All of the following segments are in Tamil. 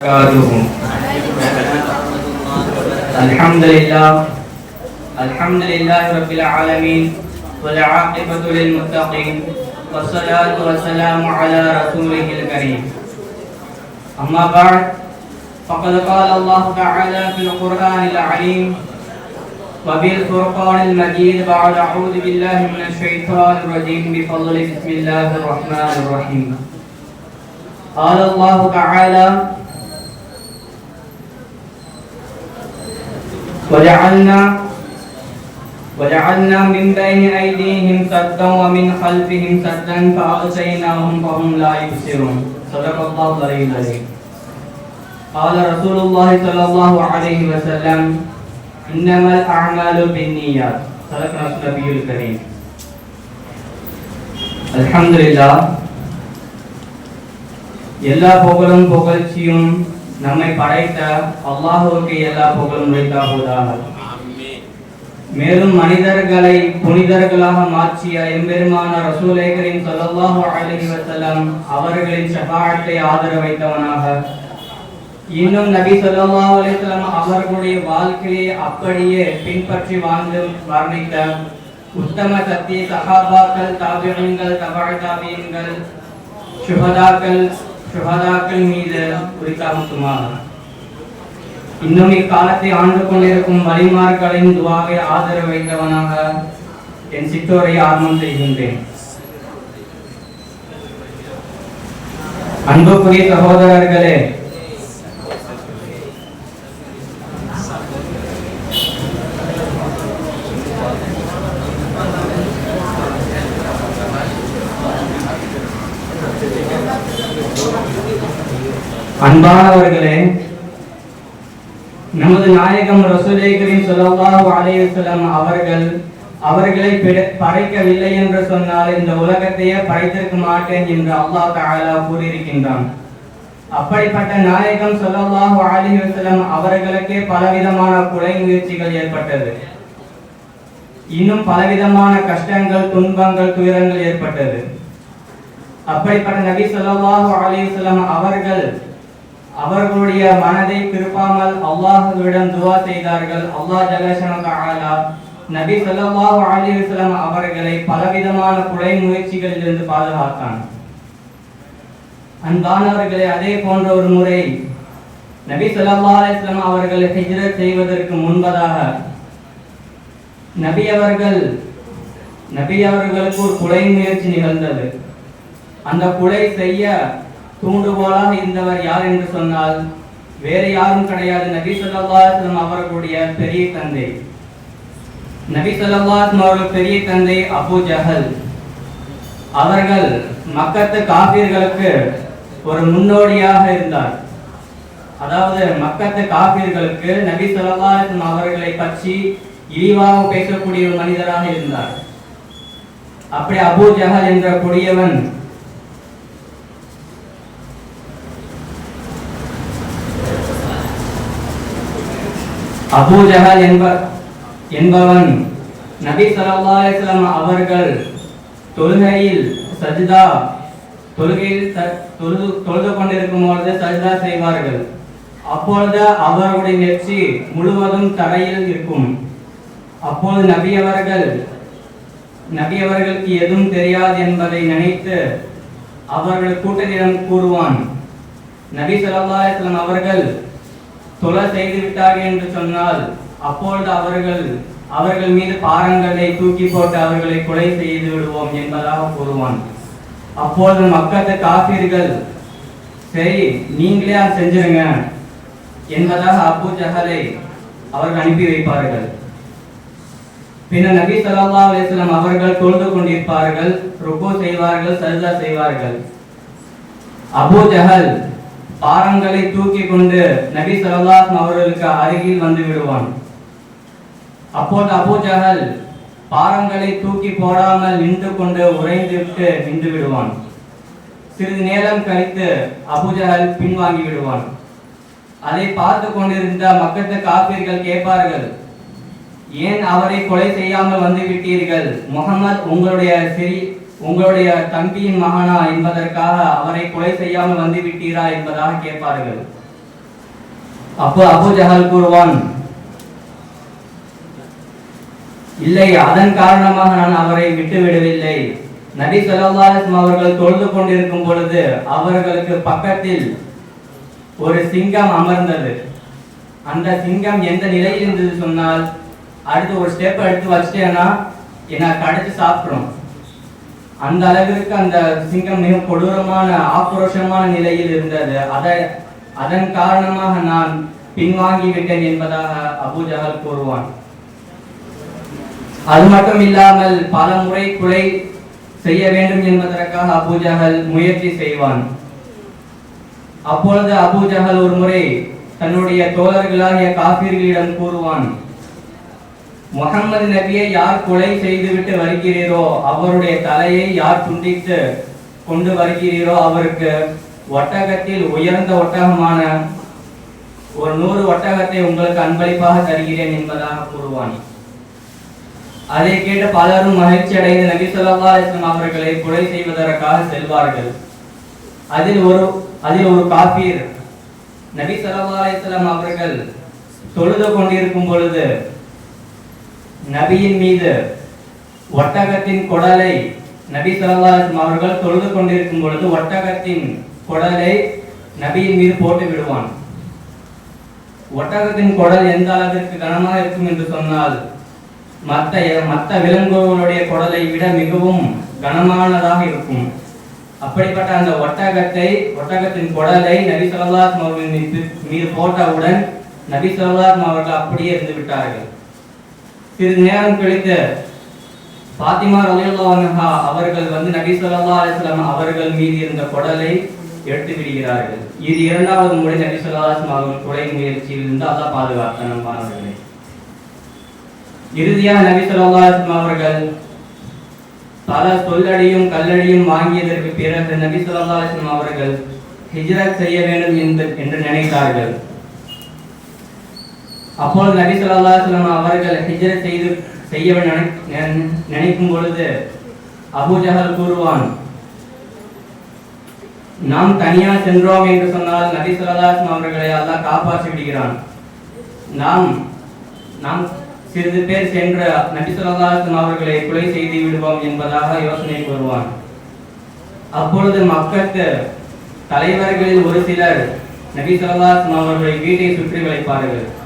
الحمد لله الحمد لله رب العالمين والعاقبة للمتقين والصلاة والسلام على رسوله الكريم. أما بعد فقد قال الله تعالى في القرآن العليم وبالفرقان المجيد بعد أعوذ بالله من الشيطان الرجيم بفضل بسم الله الرحمن الرحيم. قال الله تعالى وجعلنا وجعلنا من بين أيديهم سدا ومن خلفهم سدا فأغشيناهم فهم لا يبصرون صدق الله العلي العظيم قال رسول الله صلى الله عليه وسلم إنما الأعمال بالنيات صدق رسول النبي الكريم الحمد لله எல்லா புகழும் புகழ்ச்சியும் நம்மை படைத்த அல்லாஹுவுக்கு எல்லா புகழும் உரைத்தாகுவதாக மேலும் மனிதர்களை புனிதர்களாக மாற்றிய எம்பெருமான ரசூலேகரின் சொல்லல்லாஹு ஸல்லல்லாஹு அலைஹி அவர்களின் ஷஃபாஅத்தை ஆதரவைத்தவனாக இன்னும் நபி ஸல்லல்லாஹு அலிஸ்லாம் அவர்களுடைய வாழ்க்கையை அப்படியே பின்பற்றி வாழ்ந்து வர்ணித்த உத்தம சத்திய சகாபாக்கள் தாபியங்கள் தபா தாபியங்கள் சுபதாக்கள் சுஹதாக்கள் மீது உரித்தாகுமாறு இன்னும் இக்காலத்தை ஆண்டு கொண்டிருக்கும் வழிமார்களின் துவாவை ஆதரவு வைத்தவனாக என் சிற்றோரை ஆர்வம் செய்கின்றேன். அன்புக்குரிய சகோதரர்களே அன்பானவர்களே நமது நாயகம் ரசூலை கரீம் ஸல்லல்லாஹு அவர்கள் அவர்களை படைக்கவில்லை என்று சொன்னால் இந்த உலகத்தையே படைத்திருக்க மாட்டேன் என்று அல்லாஹ் தாலா கூறியிருக்கின்றான். அப்படிப்பட்ட நாயகம் ஸல்லல்லாஹு அலிவசலம் அவர்களுக்கே பலவிதமான கொலை முயற்சிகள் ஏற்பட்டது. இன்னும் பலவிதமான கஷ்டங்கள் துன்பங்கள் துயரங்கள் ஏற்பட்டது. அப்படிப்பட்ட நபி சொல்லாஹு அலிசல்லாம் அவர்கள் அவர்களுடைய மனதை திருப்பாமல் அல்லாஹுவிடம் துவா செய்தார்கள். அல்லாஹ் ஜல்லஷனு நபி சொல்லாஹு அலைஹி அவர்களை பலவிதமான கொலை முயற்சிகளிலிருந்து பாதுகாத்தான். அன்பானவர்களே அதே போன்ற ஒரு முறை நபி சொல்லா அலிஸ்லாம் அவர்கள் ஹிஜ்ரத் செய்வதற்கு முன்பதாக நபி அவர்கள் நபி அவர்களுக்கு ஒரு கொலை முயற்சி நிகழ்ந்தது. அந்த கொலை செய்ய தூண்டுகோலாக இருந்தவர் யார் என்று சொன்னால் வேறு யாரும் கிடையாது. நபி ஸல்லல்லாஹு அவர்களுடைய பெரிய தந்தை. நபி ஸல்லல்லாஹு அவர்கள் பெரிய தந்தை அபூ ஜஹல். அவர்கள் மக்கத்து காப்பீர்களுக்கு ஒரு முன்னோடியாக இருந்தார். அதாவது மக்கத்து காப்பீர்களுக்கு நபி ஸல்லல்லாஹு அவர்களை பற்றி இழிவாக பேசக்கூடிய ஒரு மனிதராக இருந்தார். அப்படி அபு ஜஹல் என்ற கொடியவன் அபூ ஜஹல் என்ப என்பவன் நபி ஸல்லல்லாஹு அவர்கள் தொழுகையில் சஜிதா தொழுகையில் தொழுது தொழுது கொண்டிருக்கும் பொழுது சஜிதா செய்வார்கள். அப்பொழுது அவருடைய நெற்றி முழுவதும் தரையில் இருக்கும். அப்போது நபி அவர்கள் நபி அவர்களுக்கு எதுவும் தெரியாது என்பதை நினைத்து அவர்கள் கூட்டத்திடம் கூறுவான். நபி ஸல்லல்லாஹு அவர்கள் தொலை செய்து விட்டார்கள் என்று சொன்னால் அப்பொழுது அவர்கள் அவர்கள் மீது பாரங்களை தூக்கி போட்டு அவர்களை கொலை செய்து விடுவோம் என்பதாக கூறுவான். அப்பொழுது மக்கத்து காப்பீர்கள். சரி நீங்களே அதை செஞ்சிருங்க என்பதாக அபு ஜஹலை அவர்கள் அனுப்பி வைப்பார்கள். பின்னர் நபி ஸல்லல்லாஹு அலிஸ்லாம் அவர்கள் தொழுது கொண்டிருப்பார்கள் ருக்கு செய்வார்கள் சஜ்தா செய்வார்கள். அபூ ஜஹல் பாரங்களை தூக்கி கொண்டு நபி ஸல்லல்லாஹு அவர்களுக்கு அருகில் வந்து விடுவான். அப்போது அபு ஜஹல் பாரங்களை தூக்கி போடாமல் நின்று கொண்டு உறைந்து விட்டு நின்று விடுவான். சிறிது நேரம் கழித்து அபுஜஹல் பின்வாங்கி விடுவான். அதை பார்த்து கொண்டிருந்த மக்கத்து காப்பீர்கள் கேட்பார்கள் ஏன் அவரை கொலை செய்யாமல் வந்து விட்டீர்கள்? முகமது உங்களுடைய சிறி உங்களுடைய தம்பியின் மகனா என்பதற்காக அவரை கொலை செய்யாமல் வந்து விட்டீரா என்பதாக கேட்பார்கள். அப்போ அபு ஜஹல் கூறுவான் இல்லை அதன் காரணமாக நான் அவரை விட்டு விடவில்லை நபி ஸல்லல்லாஹு அவர்கள் தொழுது கொண்டிருக்கும் பொழுது அவர்களுக்கு பக்கத்தில் ஒரு சிங்கம் அமர்ந்தது. அந்த சிங்கம் எந்த நிலையில் இருந்தது சொன்னால் அடுத்து ஒரு ஸ்டெப் எடுத்து வச்சிட்டேன்னா என்ன கடைச்சு சாப்பிடும். அந்த அளவிற்கு அந்த சிங்கம் மிக கொடூரமான ஆக்ரோஷமான நிலையில் இருந்தது. அதை அதன் காரணமாக நான் பின்வாங்கி விட்டேன் என்பதாக அபூ கூறுவான். அது மட்டும் இல்லாமல் பல முறை கொலை செய்ய வேண்டும் என்பதற்காக அபுஜஹல் முயற்சி செய்வான். அப்பொழுது அபுஜஹல் ஒரு முறை தன்னுடைய தோழர்களாகிய காபீர்களிடம் கூறுவான் முகமது நபியை யார் கொலை செய்துவிட்டு வருகிறீரோ அவருடைய தலையை யார் துண்டித்து கொண்டு வருகிறீரோ அவருக்கு ஒட்டகத்தில் உயர்ந்த ஒட்டகமான ஒரு நூறு ஒட்டகத்தை உங்களுக்கு அன்பளிப்பாக தருகிறேன் என்பதாக கூறுவான். அதை கேட்டு பலரும் மகிழ்ச்சி அடைந்து நபி ஸல்லல்லாஹு அவர்களை கொலை செய்வதற்காக செல்வார்கள். அதில் ஒரு அதில் ஒரு காப்பீர் நபி சொல்லா அலைஹி அவர்கள் தொழுது கொண்டிருக்கும் பொழுது நபியின் மீது ஒட்டகத்தின் குடலை நபி ஸல்லல்லாஹு அவர்கள் தொழுது கொண்டிருக்கும் பொழுது ஒட்டகத்தின் குடலை நபியின் மீது போட்டு விடுவான். ஒட்டகத்தின் குடல் எந்த அளவிற்கு கனமாக இருக்கும் என்று சொன்னால் மற்ற மற்ற விலங்குகளுடைய குடலை விட மிகவும் கனமானதாக இருக்கும். அப்படிப்பட்ட அந்த ஒட்டகத்தை ஒட்டகத்தின் குடலை நபி ஸல்லல்லாஹு அவர்கள் மீது மீது போட்டவுடன் நபி ஸல்லல்லாஹு அவர்கள் அப்படியே இருந்து விட்டார்கள். சிறிது நேரம் கழித்து பாத்திமா ரலியல்லாஹு அவர்கள் வந்து நபி சொல்லா அலிஸ்லாம் அவர்கள் மீது இருந்த குடலை எடுத்து விடுகிறார்கள். இது இரண்டாவது முறை நபி ஸல்லல்லாஹு அவர்கள் கொலை முயற்சியில் இருந்து அல்லாஹ் பாதுகாத்தான் நண்பானவர்களே இறுதியாக நபி சொல்லா அலிஸ்லாம் அவர்கள் பல சொல்லடியும் கல்லடியும் வாங்கியதற்கு பிறகு நபி சொல்லா அலிஸ்லாம் அவர்கள் ஹிஜ்ரத் செய்ய வேண்டும் என்று- என்று நினைத்தார்கள். அப்பொழுது நபி சொல்லா சொல்லம் அவர்கள் ஹிஜ்ரத் செய்து செய்ய நினை- நினைக்கும் பொழுது அபூ கூறுவான் நாம் தனியாக சென்றோம் என்று சொன்னால் நபி ஸல்லல்லாஹு அவர்களை அல்லாஹ் காப்பாற்றி விடுகிறான். நாம் நாம் சிறிது பேர் சென்று நபி ஸல்லல்லாஹு அவர்களை கொலை செய்து விடுவோம் என்பதாக யோசனை கூறுவான். அப்பொழுது மக்களுக்கு தலைவர்களில் ஒரு சிலர் நபி ஸல்லல்லாஹு அவர்களை வீட்டை சுற்றி வளைப்பார்கள்.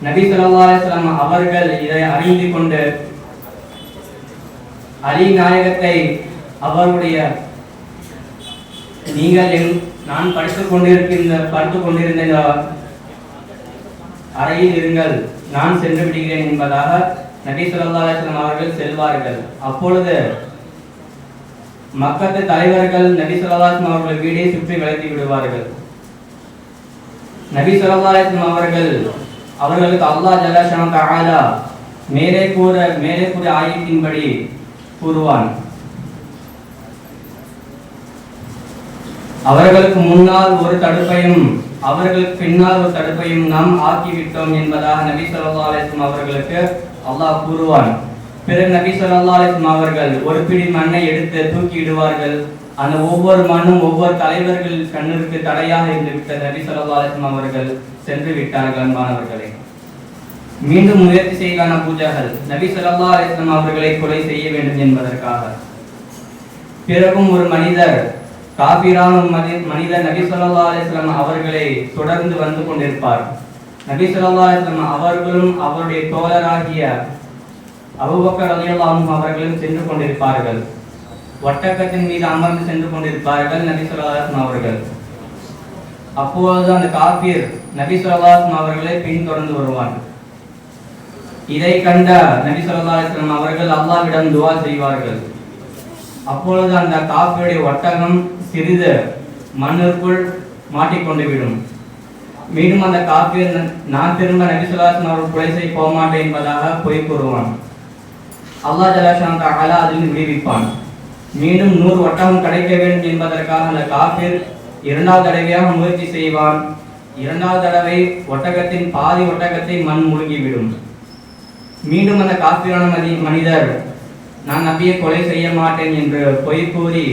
நபி சொல்லா அவர்கள் இதை அறிந்து கொண்டு அலி நாயகத்தை அவருடைய நீங்கள் என்- நான் படித்துக் கொண்டிருக்கின்ற படித்துக் கொண்டிருந்த இந்த அறையில் இருங்கள். நான் சென்று விடுகிறேன் என்பதாக நபி ஸல்லல்லாஹு அவர்கள் செல்வார்கள். அப்பொழுது மக்கத்து தலைவர்கள் நபி ஸல்லல்லாஹு அவர்கள் வீடை சுற்றி வளைத்து விடுவார்கள். நபி ஸல்லல்லாஹு அவர்கள் அவர்களுக்கு அல்லாஹ் ஜல்லஷான் தஆலா மேலே கூற மேலே கூற ஆயத்தின்படி கூறுவான். அவர்களுக்கு முன்னால் ஒரு தடுப்பையும் அவர்களுக்கு பின்னால் ஒரு தடுப்பையும் நாம் ஆக்கிவிட்டோம் என்பதாக நபி சொல்லா அலிஸ்லாம் அவர்களுக்கு அல்லாஹ் கூறுவான். பிறகு நபி சொல்லா அலிஸ்லாம் அவர்கள் ஒரு பிடி மண்ணை எடுத்து தூக்கிடுவார்கள் அந்த ஒவ்வொரு மண்ணும் ஒவ்வொரு தலைவர்கள் கண்ணிற்கு தடையாக இருந்துவிட்ட நபி ஸல்லல்லாஹு அவர்கள் சென்று விட்டார்கள் அன்பானவர்களே. மீண்டும் முயற்சி செய்தான பூஜாகள் நபி சொல்லா அலிஸ்லாம் அவர்களை கொலை செய்ய வேண்டும் என்பதற்காக. பிறகும் ஒரு மனிதர் காபிரான மனி- மனிதர் நபி சொல்லா அலிஸ்லாம் அவர்களை தொடர்ந்து வந்து கொண்டிருப்பார். நபி சொல்லா அலிஸ்லாம் அவர்களும் அவருடைய தோழராகிய அபுபக்கர் ரலியல்லாஹு அவர்களும் சென்று கொண்டிருப்பார்கள். ஒட்டகத்தின் மீது அமர்ந்து சென்று கொண்டிருப்பார்கள் நபி ஸல்லல்லாஹு அவர்கள். அப்பொழுது அந்த காப்பியர் நபி ஸல்லல்லாஹு அவர்களை பின்தொடர்ந்து வருவான் இதை கண்ட நபி ஸல்லல்லாஹு அவர்கள் அல்லாஹ்விடம் துவா செய்வார்கள். அப்பொழுது அந்த காப்பியுடைய ஒட்டகம் சிறிது மண்ணிற்குள் மாட்டிக்கொண்டு விடும் மீண்டும் அந்த காப்பியர் நான் திரும்ப நபிசுல்லாசன் அவர்கள் கொலை செய்ய போக மாட்டேன் என்பதாக பொய் கூறுவான். அல்லாஹ் ஜலாஷான் தஆலா அதில் விடுவிப்பான் மீண்டும் நூறு ஒட்டகம் கிடைக்க வேண்டும் என்பதற்காக அந்த காப்பீர் இரண்டாவது தடவையாக முயற்சி செய்வான். இரண்டாவது தடவை ஒட்டகத்தின் பாதி ஒட்டகத்தை மண் முழுங்கிவிடும். மீண்டும் அந்த காப்பீரான மதி மனிதர் நான் நபியை கொலை செய்ய மாட்டேன் என்று பொய் கூறி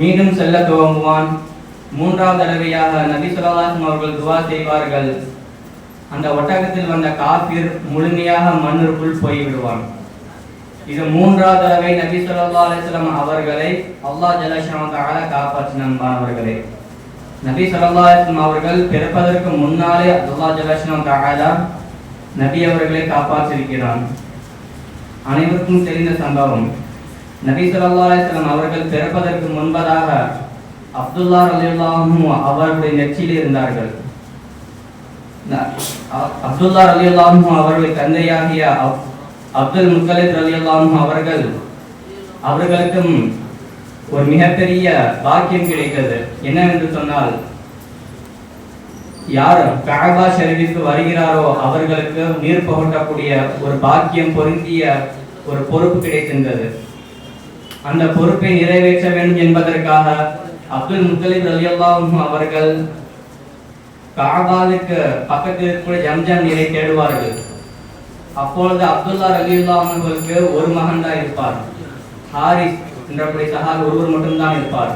மீண்டும் செல்ல துவங்குவான். மூன்றாவது தடவையாக நபி ஸல்லல்லாஹு அவர்கள் துவா செய்வார்கள். அந்த ஒட்டகத்தில் வந்த காபிர் முழுமையாக மண்ணிற்குள் போய்விடுவான். இது மூன்றாவது தடவை நபி சொல்லா அலிஸ்லாம் அவர்களை அல்லாஹ் ஜல்லஷானு தஆலா காப்பாற்றினான் நபி சொல்லா அலிஸ்லாம் அவர்கள் பிறப்பதற்கு முன்னாலே அல்லாஹ் ஜல்லஷானு தஆலா நபி அவர்களை காப்பாற்றியிருக்கிறான். அனைவருக்கும் தெரிந்த சம்பவம் நபி சொல்லா அலிஸ்லாம் அவர்கள் பிறப்பதற்கு முன்பதாக அப்துல்லா அலியுல்லாஹும் அவர்களுடைய நெற்றியில் இருந்தார்கள். அப்துல்லா அலியுல்லாஹும் அவர்களுடைய தந்தையாகிய அப்துல் முத்தலிப் ரலியல்லாஹு அவர்கள் அவர்களுக்கும் ஒரு மிகப்பெரிய பாக்கியம் கிடைக்கிறது என்னவென்று சொன்னால் யார் கஅபா ஷரீஃபிற்கு வருகிறாரோ அவர்களுக்கு நீர் புகட்டக்கூடிய ஒரு பாக்கியம் பொருந்திய ஒரு பொறுப்பு கிடைத்திருந்தது. அந்த பொறுப்பை நிறைவேற்ற வேண்டும் என்பதற்காக அப்துல் முத்தலிப் ரலியல்லாஹு அவர்கள் காபாலுக்கு பக்கத்தில் இருக்கக்கூடிய ஜம்ஜம் நீரை தேடுவார்கள். அப்பொழுது அப்துல்லா ரலியுல்லா அவர்களுக்கு ஒரு மகன் தான் இருப்பார். ஹாரிஸ் என்றபடி சஹார் ஒருவர் மட்டும்தான் இருப்பார்.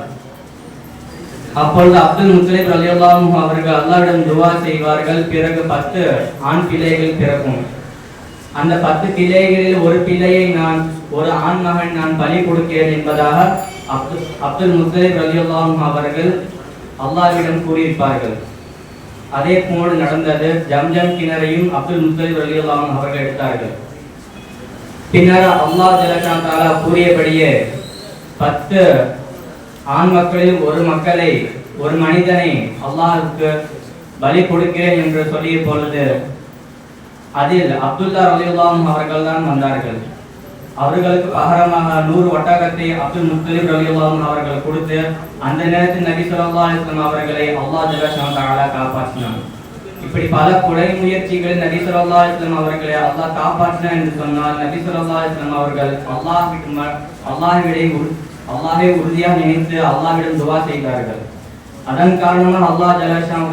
அப்பொழுது அப்துல் முத்தலிப் ரலியல்லாஹு அவர்கள் அல்லாவிடம் துவா செய்வார்கள். பிறகு பத்து ஆண் பிள்ளைகள் பிறக்கும். அந்த பத்து பிள்ளைகளில் ஒரு பிள்ளையை நான் ஒரு ஆண் மகன் நான் பலி கொடுக்கிறேன் என்பதாக அப்துல் அப்துல் முத்தலிப் ரலியல்லாஹு அவர்கள் அல்லாவிடம் கூறியிருப்பார்கள். அதே போல் நடந்தது ஜம்ஜம் கிணறையும் அப்துல் முத்தலிப் ரலியல்லாஹு அவர்கள் எடுத்தார்கள். பின்னர் அல்லாஹ் ஜலகாந்தாலா கூறியபடியே பத்து ஆண் மக்களில் ஒரு மக்களை ஒரு மனிதனை அல்லாஹுக்கு பலி கொடுக்கிறேன் என்று சொல்லிய பொழுது அதில் அப்துல்லா ரலியல்லாஹு அவர்கள் தான் வந்தார்கள். அவர்களுக்கு பகரமாக நூறு ஒட்டகத்தை அப்துல் முத்தலிப் ரலியல்லாஹு அவர்கள் கொடுத்து அந்த நேரத்தில் நபி சொல்லா அலைஹி அவர்களை அல்லாஹ் ஜல்லஷான் தஆலா காப்பாற்றினான். இப்படி பல கொலை முயற்சிகளில் நபி சொல்லா அலைஹி அவர்களை அல்லாஹ் காப்பாற்றினான் என்று சொன்னால் நபி சொல்லா அலைஹி வஸல்லம் அவர்கள் அல்லாஹ்விடம் அல்லாஹ்விடை அல்லாஹ்வை உறுதியாக நினைத்து அல்லாஹிடம் துவா செய்தார்கள். அதன் காரணமாக அல்லாஹ் ஜல்லஷான்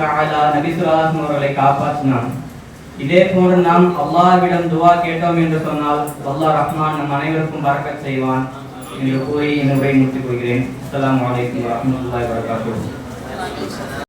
நபி சொல்லா அவர்களை காப்பாற்றினான். இதே போன்று நாம் அல்லாஹ்விடம் துவா கேட்டோம் என்று சொன்னால் அல்லாஹ் ரஹ்மான் நம் அனைவருக்கும் பரக்கத் செய்வான் என்று கூறி இந்த உரையை முடித்துக் கொள்கிறேன். அஸ்லாம் வலைக்கம் வரஹ்மத்துல்லாஹி வரகாத்து